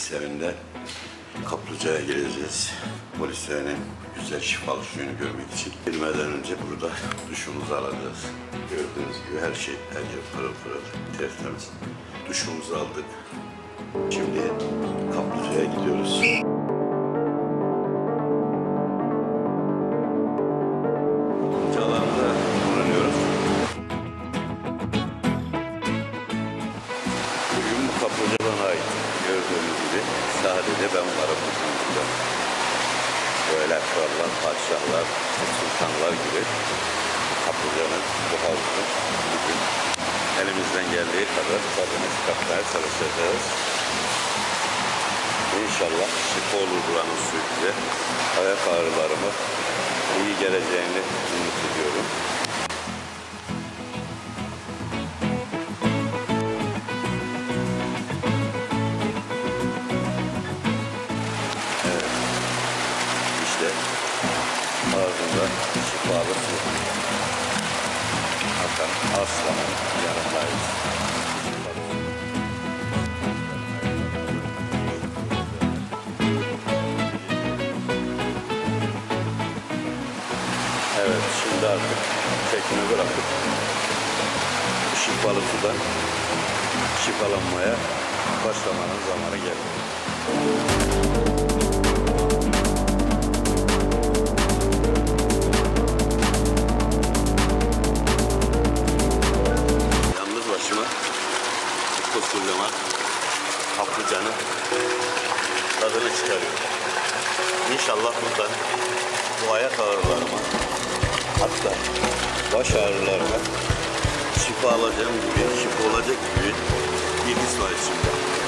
eserinde kaplıcaya gireceğiz. Polislerin güzel şifalı suyunu görmek için. Girmeden önce burada duşumuzu alacağız. Gördüğünüz gibi her şey, her yer pırıl pırıl, tertemiz. Duşumuzu aldık. Şimdi kaplıcaya gidiyoruz. Sadece ben varım bu kaplıca. Böyle krallar, padişahlar, sultanlar gibi kaplıcanın bu havuzun bugün elimizden geldiği kadar tadını çıkartmaya çalışacağız. İnşallah şifa olur buranın suyu bize. Ayak ağrılarımı iyi geleceğini ümit ediyorum. Ardında şifalı su. Akan aslanın yanındayız. Evet şimdi artık tekne bırakıp şifalı sudan şifalanmaya başlamanın zamanı geldi. Bu kosulama kaplıcanın tadını çıkarıyorum. İnşallah buradan bu ayak ağrılarıma hatta baş ağrılarıma şifa alacağım gibi, şifa olacak gibi bir his var içimde.